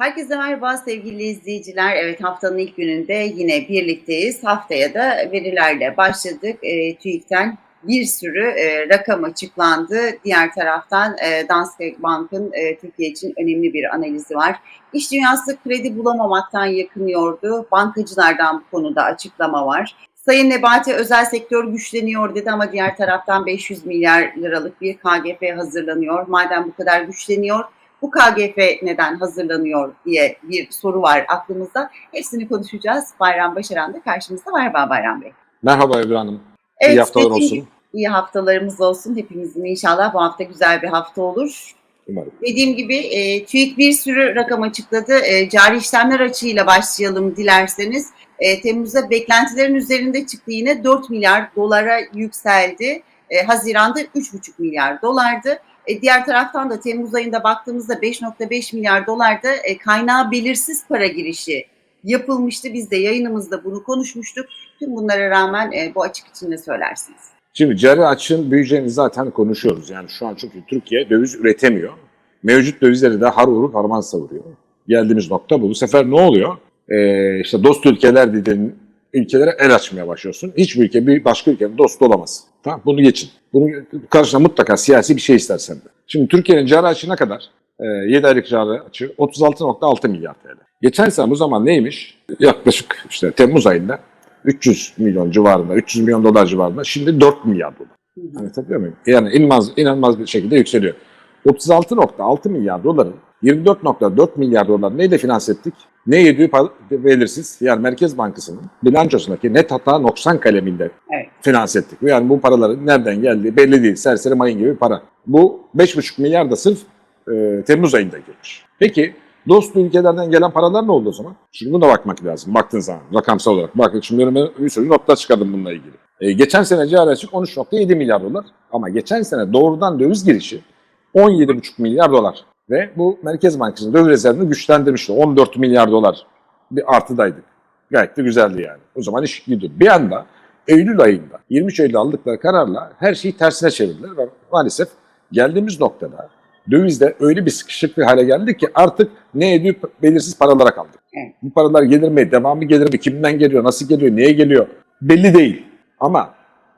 Herkese merhaba sevgili izleyiciler. Evet haftanın ilk gününde yine birlikteyiz. Haftaya da verilerle başladık. E, TÜİK'ten bir sürü e, rakam açıklandı. Diğer taraftan e, Danske Bank'ın e, Türkiye için önemli bir analizi var. İş dünyası kredi bulamamaktan yakınıyordu. Bankacılardan bu konuda açıklama var. Sayın Nebati özel sektör güçleniyor dedi ama diğer taraftan 500 milyar liralık bir KGF hazırlanıyor. Madem bu kadar güçleniyor bu KGF neden hazırlanıyor diye bir soru var aklımızda. Hepsini konuşacağız. Bayram Başaran da karşımızda. Merhaba Bayram Bey. Merhaba Ebru Hanım. Evet, İyi haftalar dediğim olsun. İyi haftalarımız olsun. Hepimizin inşallah bu hafta güzel bir hafta olur. Umarım. Dediğim gibi e, TÜİK bir sürü rakam açıkladı. E, cari işlemler açığıyla başlayalım dilerseniz. E, Temmuz'da beklentilerin üzerinde çıktı yine 4 milyar dolara yükseldi. E, Haziran'da 3,5 milyar dolardı. E, diğer taraftan da Temmuz ayında baktığımızda 5.5 milyar dolarda e, kaynağı belirsiz para girişi yapılmıştı. Biz de yayınımızda bunu konuşmuştuk. Tüm bunlara rağmen e, bu açık için ne söylersiniz? Şimdi cari açığın büyüyeceğini zaten konuşuyoruz. Yani şu an çünkü Türkiye döviz üretemiyor. Mevcut dövizleri de har vurup harman savuruyor. Geldiğimiz nokta bu. Bu sefer ne oluyor? Ee, işte dost ülkeler dediğin ülkelere el açmaya başlıyorsun. Hiçbir ülke bir başka ülkenin dostu olamaz. Tamam bunu geçin. Bunun karşına mutlaka siyasi bir şey istersen de. Şimdi Türkiye'nin cari açığı ne kadar? Ee, 7 aylık cari açığı 36.6 milyar TL. Geçen sene bu zaman neymiş? Yaklaşık işte Temmuz ayında 300 milyon civarında, 300 milyon dolar civarında. Şimdi 4 milyar dolar. Anlatabiliyor muyum? Yani inanılmaz, inanılmaz bir şekilde yükseliyor. 36.6 milyar doların 24.4 milyar dolar neyle finanse ettik? Ne yediği belirsiz. Yani Merkez Bankası'nın bilançosundaki net hata noksan kaleminde Evet. finanse ettik. Yani bu paraların nereden geldiği belli değil. Serseri mayın gibi para. Bu 5,5 milyar da sırf e, Temmuz ayında girmiş. Peki dost ülkelerden gelen paralar ne oldu o zaman? Şimdi buna bakmak lazım. Baktığın zaman rakamsal olarak. Bakın şimdi önüme bir sürü notlar çıkardım bununla ilgili. E, geçen sene cari açık 13.7 milyar dolar. Ama geçen sene doğrudan döviz girişi 17,5 milyar dolar. Ve bu Merkez Bankası'nın döviz rezervini güçlendirmişti. 14 milyar dolar bir artıdaydık. Gayet de güzeldi yani. O zaman iş gidiyor. Bir anda Eylül ayında 23 Eylül aldıkları kararla her şeyi tersine çevirdiler ve maalesef geldiğimiz noktada dövizde öyle bir sıkışık bir hale geldi ki artık ne ediyor belirsiz paralara kaldık. Bu paralar gelir mi, devamı gelir mi, kimden geliyor, nasıl geliyor, neye geliyor belli değil. Ama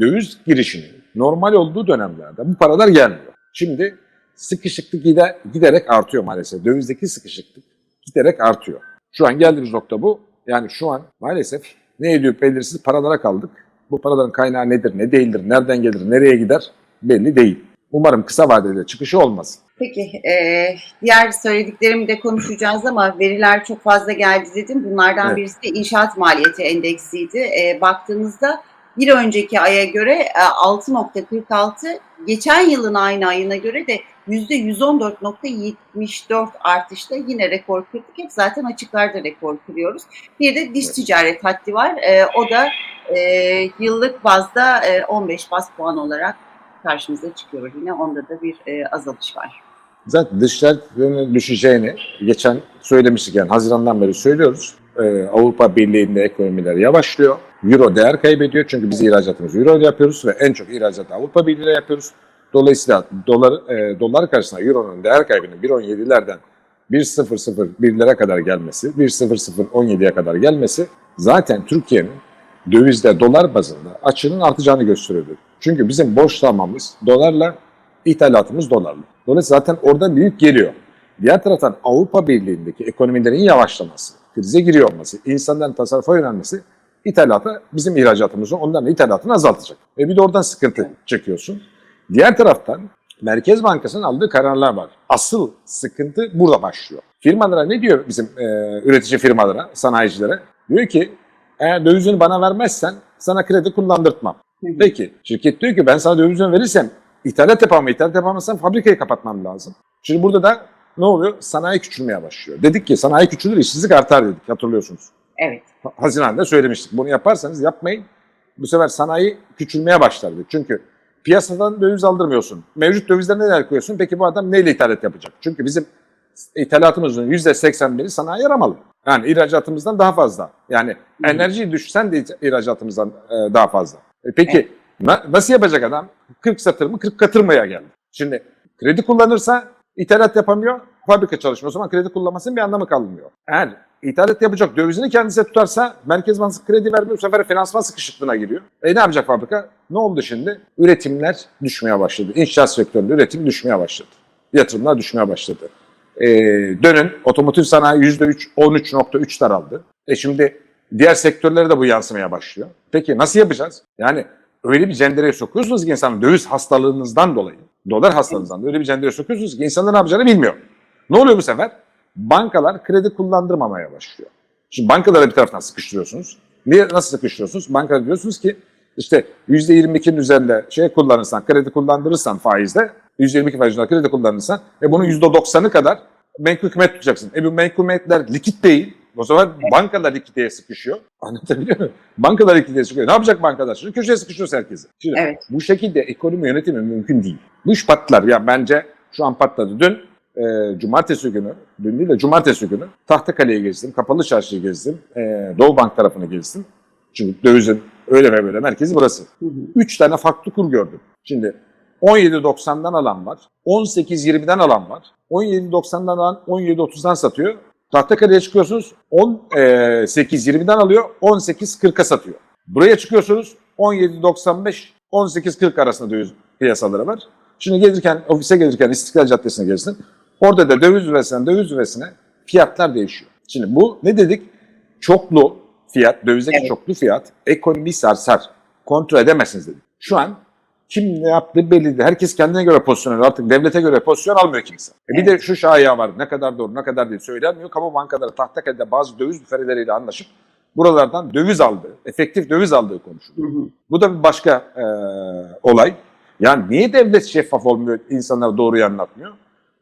döviz girişinin normal olduğu dönemlerde bu paralar gelmiyor. Şimdi sıkışıklık gide, giderek artıyor maalesef. Dövizdeki sıkışıklık giderek artıyor. Şu an geldiğimiz nokta bu. Yani şu an maalesef ne ediyor belirsiz paralara kaldık. Bu paraların kaynağı nedir, ne değildir, nereden gelir, nereye gider belli değil. Umarım kısa vadede çıkışı olmaz. Peki, e, diğer söylediklerimi de konuşacağız ama veriler çok fazla geldi dedim. Bunlardan Evet. birisi de inşaat maliyeti endeksiydi. E, baktığımızda bir önceki aya göre e, 6.46, geçen yılın aynı ayına göre de %114.74 artışta yine rekor kırdık. Hep zaten açıklarda rekor kırıyoruz. Bir de dış ticaret haddi var. E, o da e, yıllık bazda e, 15 bas puan olarak karşımıza çıkıyor. Yine onda da bir e, azalış var. Zaten dışlar yönü düşeceğini geçen söylemiştik yani Haziran'dan beri söylüyoruz. Ee, Avrupa Birliği'nde ekonomiler yavaşlıyor. Euro değer kaybediyor çünkü biz ihracatımızı Euro ile yapıyoruz ve en çok ihracat Avrupa Birliği ile yapıyoruz. Dolayısıyla dolar, e, dolar karşısında Euro'nun değer kaybının 1.17'lerden 1.001'lere kadar gelmesi, 1.0017'ye kadar gelmesi zaten Türkiye'nin dövizde dolar bazında açığının artacağını gösteriyordu. Çünkü bizim borçlanmamız dolarla, ithalatımız dolarla. Dolayısıyla zaten oradan büyük geliyor. Diğer taraftan Avrupa Birliği'ndeki ekonomilerin yavaşlaması, krize giriyor olması, insanların tasarrufa yönelmesi ithalata bizim ihracatımızı onların ithalatını azaltacak. Ve bir de oradan sıkıntı çekiyorsun. Diğer taraftan Merkez Bankası'nın aldığı kararlar var. Asıl sıkıntı burada başlıyor. Firmalara ne diyor bizim e, üretici firmalara, sanayicilere? Diyor ki eğer dövizini bana vermezsen sana kredi kullandırtmam. Peki şirket diyor ki ben sana dövizini verirsem ithalat yapamam, ithalat yapamazsam fabrikayı kapatmam lazım. Şimdi burada da ne oluyor? Sanayi küçülmeye başlıyor. Dedik ki sanayi küçülür, işsizlik artar dedik hatırlıyorsunuz. Evet. Ha- Haziran'da söylemiştik. Bunu yaparsanız yapmayın. Bu sefer sanayi küçülmeye başlar dedik. Çünkü piyasadan döviz aldırmıyorsun. Mevcut dövizlerine neler koyuyorsun? Peki bu adam neyle ithalat yapacak? Çünkü bizim ithalatımızın %81'i sanayi yaramalı. Yani ihracatımızdan daha fazla. Yani enerjiyi düşsen de ihracatımızdan e, daha fazla. E peki na- nasıl yapacak adam? 40 satır mı 40 katırmaya geldi. Şimdi kredi kullanırsa ithalat yapamıyor. fabrika çalışmıyor. O zaman kredi kullanmasının bir anlamı kalmıyor. Eğer ithalat yapacak dövizini kendisi tutarsa Merkez Bankası kredi vermiyor. Bu sefer finansman sıkışıklığına giriyor. E ne yapacak fabrika? Ne oldu şimdi? Üretimler düşmeye başladı. İnşaat sektöründe üretim düşmeye başladı. Yatırımlar düşmeye başladı. E, dönün otomotiv sanayi %3, 13.3 daraldı. E şimdi diğer sektörlere de bu yansımaya başlıyor. Peki nasıl yapacağız? Yani öyle bir cendereye sokuyorsunuz ki insanın döviz hastalığınızdan dolayı, dolar hastalığınızdan öyle bir cendereye sokuyorsunuz ki insanlar ne yapacağını bilmiyor. Ne oluyor bu sefer? Bankalar kredi kullandırmamaya başlıyor. Şimdi bankalara bir taraftan sıkıştırıyorsunuz. Niye, nasıl sıkıştırıyorsunuz? Bankalara diyorsunuz ki işte %22'nin üzerinde şey kullanırsan, kredi kullandırırsan faizde, %22 faizle kredi kullanırsan ve bunun %90'ı kadar menkul kıymet tutacaksın. E bu menkul likit değil. O zaman bankalar likideye sıkışıyor. Anlatabiliyor muyum? Bankalar likideye sıkışıyor. Ne yapacak bankalar? Şimdi köşeye sıkışıyoruz herkesi. Şimdi Evet. bu şekilde ekonomi yönetimi mümkün değil. Bu iş patlar. Ya bence şu an patladı. Dün e, cumartesi günü, dün değil de cumartesi günü Tahtakale'yi gezdim, Kapalı Çarşı'yı gezdim, e, Doğu Bank tarafını gezdim. Çünkü dövizin öyle ve böyle merkezi burası. Hı hı. Üç tane farklı kur gördüm. Şimdi 17.90'dan alan var, 18.20'den alan var, 17.90'dan alan 17.30'dan satıyor. Tahtakale'ye çıkıyorsunuz 18.20'den alıyor, 18.40'a satıyor. Buraya çıkıyorsunuz 17.95, 18.40 arasında döviz piyasaları var. Şimdi gelirken, ofise gelirken İstiklal Caddesi'ne gelirsin. Orada da döviz üvesinden döviz üvesine fiyatlar değişiyor. Şimdi bu ne dedik? Çoklu fiyat, dövizdeki Evet. çoklu fiyat ekonomiyi sarsar. Kontrol edemezsiniz dedik. Şu an kim ne yaptığı belli değil. Herkes kendine göre pozisyon alıyor. Artık devlete göre pozisyon almıyor kimse. E bir de şu şaya var. Ne kadar doğru, ne kadar değil söylenmiyor. Kamu bankaları Tahtakale'de bazı döviz büfeleriyle anlaşıp buralardan döviz aldı. Efektif döviz aldığı konuşuluyor. Hı hı. Bu da bir başka e, olay. Yani niye devlet şeffaf olmuyor, insanlara doğruyu anlatmıyor?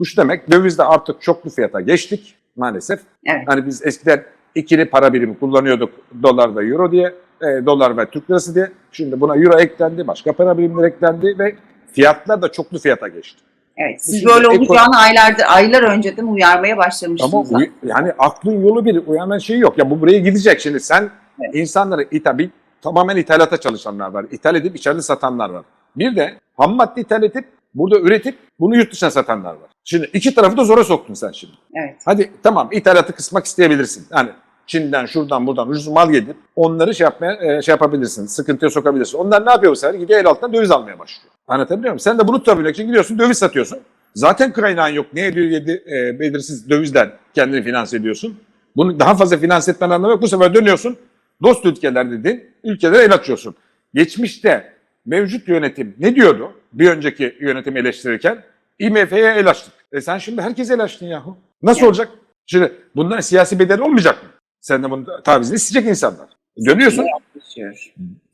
Bu şu demek, dövizde artık çoklu fiyata geçtik maalesef. Evet. Hani biz eskiden ikili para birimi kullanıyorduk dolar ve euro diye, e, dolar ve Türk lirası diye. Şimdi buna euro eklendi, başka para birimleri eklendi ve fiyatlar da çoklu fiyata geçti. Evet. Siz Şimdi böyle olacağını aylardır, aylar önceden uyarmaya başlamıştınız. Ama yani aklın yolu bir, uyanan şey yok. Ya bu buraya gidecek şimdi. Sen Evet. insanları ithal, bir, tamamen ithalata çalışanlar var. İthal edip içeride satanlar var. Bir de ham madde ithal edip burada üretip bunu yurt dışına satanlar var. Şimdi iki tarafı da zora soktun sen şimdi. Evet. Hadi tamam ithalatı kısmak isteyebilirsin. Yani Çin'den şuradan buradan ucuz mal gelip onları şey yapmaya e, şey yapabilirsin. Sıkıntıya sokabilirsin. Onlar ne yapıyor bu sefer? Gidiyor el altından döviz almaya başlıyor. Anlatabiliyor muyum? Sen de bunu tutabilmek için gidiyorsun döviz satıyorsun. Zaten kaynağın yok. Ne ediyor yedi e, belirsiz dövizden kendini finanse ediyorsun. Bunu daha fazla finanse etmen anlamı yok. Bu sefer dönüyorsun. Dost ülkeler dedin. Ülkelere el açıyorsun. Geçmişte mevcut yönetim ne diyordu? Bir önceki yönetimi eleştirirken IMF'ye el açtık. E sen şimdi herkese el açtın yahu. Nasıl olacak? Şimdi bunların siyasi bedeli olmayacak mı? Sen de bunun tavizini isteyecek insanlar. Dönüyorsun.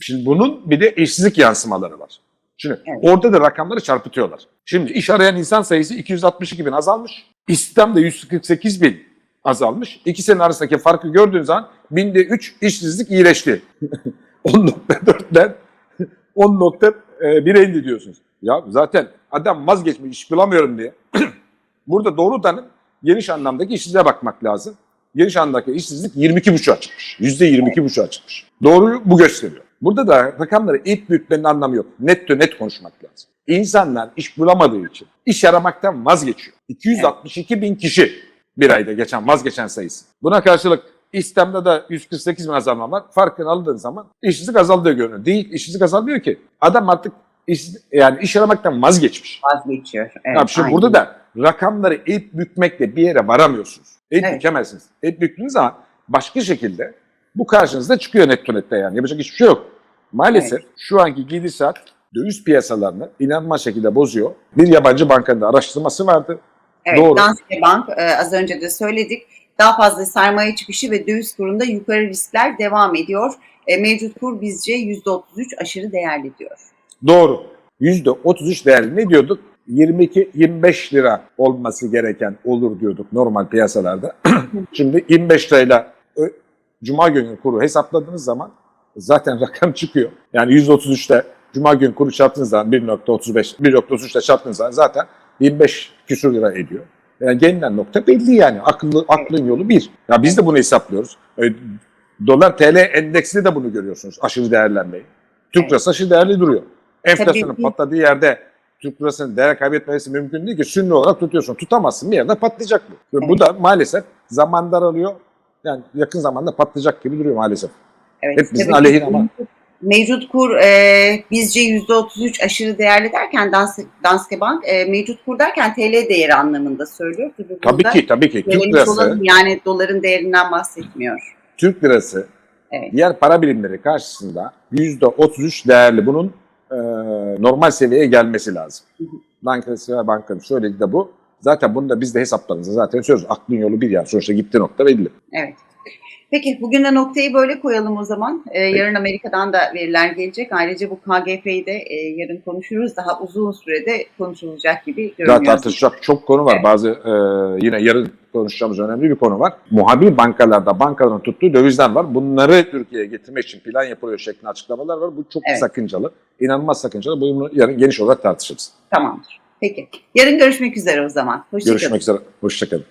Şimdi bunun bir de işsizlik yansımaları var. Şimdi Evet. orada da rakamları çarpıtıyorlar. Şimdi iş arayan insan sayısı 262 bin azalmış. İstihdam da 148 bin azalmış. İkisinin arasındaki farkı gördüğün zaman binde 3 işsizlik iyileşti. 10.4'den 10.1'e indi diyorsunuz. Ya zaten adam vazgeçmiş iş bulamıyorum diye. Burada doğrudan geniş anlamdaki işsizliğe bakmak lazım. Geniş anlamdaki işsizlik 22,5'a çıkmış. %22,5'a çıkmış. Doğruyu bu gösteriyor. Burada da rakamları ilk büyütmenin anlamı yok. Net net konuşmak lazım. İnsanlar iş bulamadığı için iş aramaktan vazgeçiyor. 262 bin kişi bir ayda geçen vazgeçen sayısı. Buna karşılık İslam'da da 148 bin azalma var. Farkını aldığın zaman işsizlik azaldığı görünüyor. Değil, işsizlik azalmıyor ki. Adam artık iş, yani iş aramaktan vazgeçmiş. Vazgeçiyor. Evet, Ya şimdi aynen. burada da rakamları eğip bükmekle bir yere varamıyorsunuz. Eğip Evet. bükemezsiniz. Eğip büktüğünüz zaman başka şekilde bu karşınızda çıkıyor net nette yani. Yapacak hiçbir şey yok. Maalesef şu anki gidişat döviz piyasalarını inanılmaz şekilde bozuyor. Bir yabancı bankanın da araştırması vardı. Evet, Doğru. Danske Bank e, az önce de söyledik. Daha fazla sermaye çıkışı ve döviz kurunda yukarı riskler devam ediyor. E, mevcut kur bizce %33 aşırı değerli diyor. Doğru. %33 değerli. Ne diyorduk? 22-25 lira olması gereken olur diyorduk normal piyasalarda. Şimdi 25 lirayla ö- Cuma günü kuru hesapladığınız zaman zaten rakam çıkıyor. Yani 133'te Cuma günü kuru çarptığınız zaman 1.35, 1.33'te çarptığınız zaman zaten 25 küsur lira ediyor. Yani gelinen nokta belli yani. Akıllı, aklın yolu bir. Ya biz de bunu hesaplıyoruz. E, Dolar TL endeksinde de bunu görüyorsunuz. Aşırı değerlenmeyi. Türk Evet. lirası aşırı değerli duruyor. Enflasyonun Tabii patladığı yerde Türk lirasının değer kaybetmesi mümkün değil ki sünni olarak tutuyorsun. Tutamazsın bir yerde patlayacak bu. Ve bu Evet. da maalesef zaman daralıyor. Yani yakın zamanda patlayacak gibi duruyor maalesef. Evet, Hep bizim tabii ki aleyhine ama. Mevcut kur e, bizce %33 aşırı değerli derken Danske, Danske Bank e, mevcut kur derken TL değeri anlamında söylüyor. Tabii, Tabii ki tabii ki. Türk lirası, olalım, yani doların değerinden bahsetmiyor. Türk lirası Evet. diğer para birimleri karşısında %33 değerli. Bunun e, normal seviyeye gelmesi lazım. Bankası ve bankanın söylediği de bu. Zaten bunu da biz de hesaplarımızda zaten söz. Aklın yolu bir yani. Sonuçta gitti nokta belli. Evet. Peki bugün de noktayı böyle koyalım o zaman. Ee, yarın Amerika'dan da veriler gelecek. Ayrıca bu KGF'yi de e, yarın konuşuruz. Daha uzun sürede konuşulacak gibi Daha görünüyor. tartışacak çok konu var. Evet. Bazı e, yine yarın konuşacağımız önemli bir konu var. Muhabir bankalarda bankaların tuttuğu dövizler var. Bunları Türkiye'ye getirmek için plan yapılıyor şeklinde açıklamalar var. Bu çok Evet. sakıncalı. İnanılmaz sakıncalı. Bunu yarın geniş olarak tartışırız. Tamamdır. Peki. Yarın görüşmek üzere o zaman. Hoşçakalın. Görüşmek üzere. Hoşçakalın.